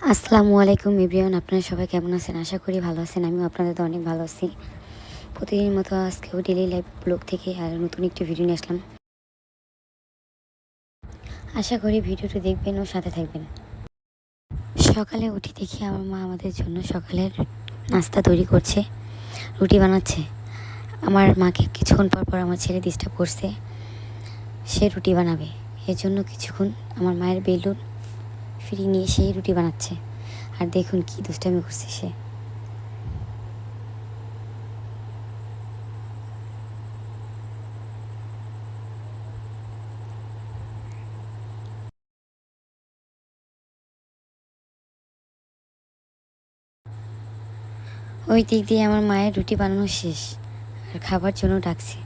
আসসালামু আলাইকুম এভরিওয়ান, আপনারা সবাই কেমন আছেন? আশা করি ভালো আছেন, আমিও আপনাদের তো অনেক ভালো আছি। প্রতিদিনের মতো আজকেও ডেলি লাইফ ব্লগ থেকে আর নতুন একটি ভিডিও নিয়ে আসলাম। আশা করি ভিডিওটি দেখবেন ও সাথে থাকবেন। সকালে উঠি দেখি আমার মা আমাদের জন্য সকালের নাস্তা তৈরি করছে, রুটি বানাচ্ছে। আমার মাকে কিছুক্ষণ পর পর আমার ছেলে ডিস্টার্ব করছে, সে রুটি বানাবে। এর জন্য কিছুক্ষণ আমার মায়ের বেলুন ফিরিয়ে নিয়ে সেই রুটি বানাচ্ছে। আর দেখুন কি দুষ্টামি করছে সে। ওই দিক দিয়ে আমার মায়ের রুটি বানানো শেষ, আর খাবার জন্য ডাকছে।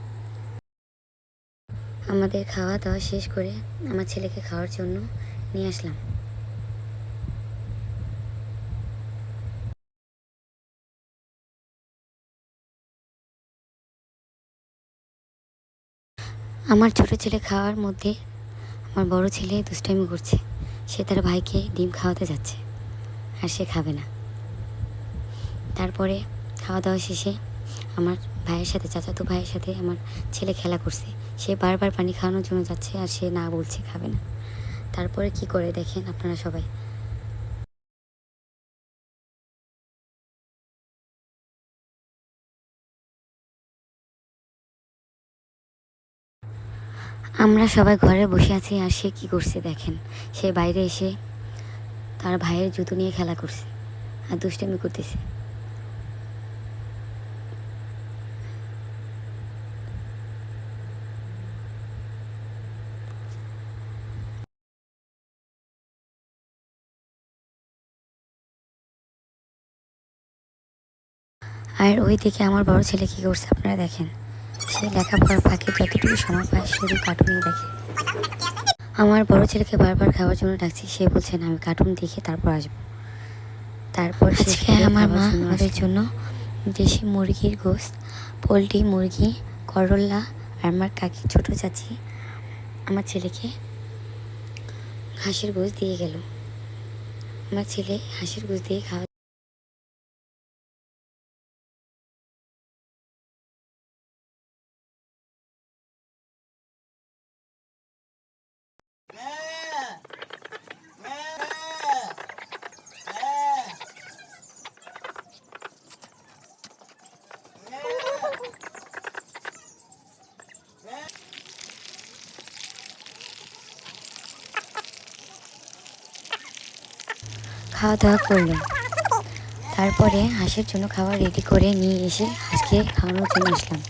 আমাদের খাওয়া দাওয়া শেষ করে আমার ছেলেকে খাওয়ার জন্য নিয়ে আসলাম। আমার ছোট ছেলে খাওয়ার মধ্যে আমার বড় ছেলে দুষ্টামি করছে। সে তার ভাইকে ডিম খাওয়াতে যাচ্ছে আর সে খাবে না। তারপরে খাওয়া দাওয়া শেষে আমার ভাইয়ের সাথে, চাচাতো ভাইয়ের সাথে আমার ছেলে খেলা করছে। সে বারবার পানি খাওয়ানোর জন্য যাচ্ছে আর সে না বলছে খাবে না। তারপরে কি করে দেখেন আপনারা সবাই? আমরা সবাই ঘরে বসে আছি আর সে কী করছে দেখেন। সে বাইরে এসে তার ভাইয়ের জুতো নিয়ে খেলা করছে আর দুষ্টামি করতেছে। আর ওই দিকে আমার বড় ছেলে কী করছে আপনারা দেখেন। সে লেখাপড়ার ফাঁকে যতটুকু সময় পায় শুধু কার্টুনই দেখে। আমার বড় ছেলেকে বারবার খাওয়ার জন্য ডাকছি সে বলছেন আমি কার্টুন দেখে তারপর আসব। তারপর আজকে আমার মা আমাদের জন্য দেশি মুরগির গোস্ত পোলট্রি মুরগি করল্লা আর আমার কাকি ছোট চাচি আমার ছেলেকে হাঁসের গোস্ত দিয়ে গেল। আমার ছেলে হাঁসের গোস্ত দিয়ে খাওয়া খাওয়া দাওয়া করলাম। তারপরে হাঁসের জন্য খাবার রেডি করে নিয়ে এসে হাঁসকে খাওয়ানোর জন্য আসলাম।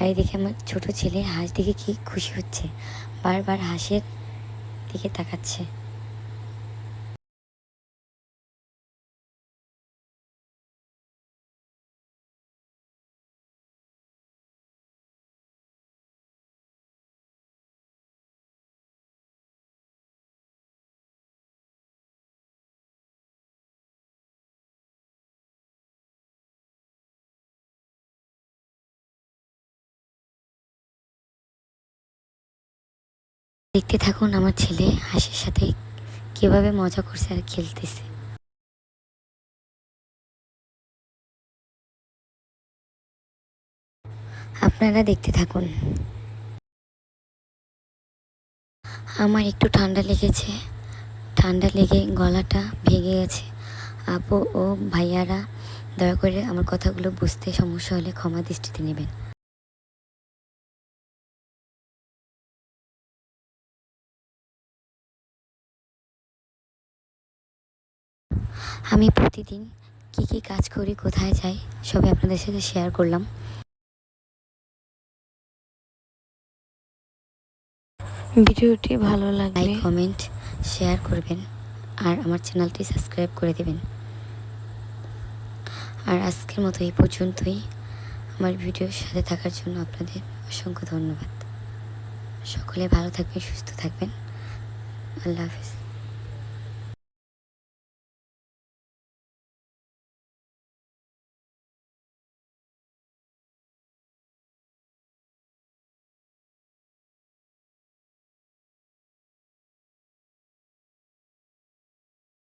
আর এদিকে আমার ছোটো ছেলে হাঁস দেখে কি খুশি হচ্ছে। বারবার হাঁসের দিকে তাকাচ্ছে। দেখতে থাকুন আমার ছেলে হাসির সাথে কীভাবে মজা করছে আর খেলতেছে। আপনারা দেখতে থাকুন। আমার একটু ঠান্ডা লেগেছে। ঠান্ডা লেগে গলাটা ভেঙে গেছে। আপু ও ভাইয়ারা, দয়া করে আমার কথাগুলো বুঝতে সমস্যা হলে ক্ষমা দৃষ্টিতে নেবেন। আমি প্রতিদিন কি কি কাজ করি কোথায় যাই সবই আপনাদের সাথে শেয়ার করলাম। ভিডিওটি ভালো লাগলে লাইক কমেন্ট শেয়ার করবেন আর আমার চ্যানেলটি সাবস্ক্রাইব করে দেবেন। আর আজকের মতো এই পর্যন্তই। আমার ভিডিওর সাথে থাকার জন্য আপনাদের অসংখ্য ধন্যবাদ। সকলে ভালো থাকবেন সুস্থ থাকবেন। আল্লাহ হাফিজ।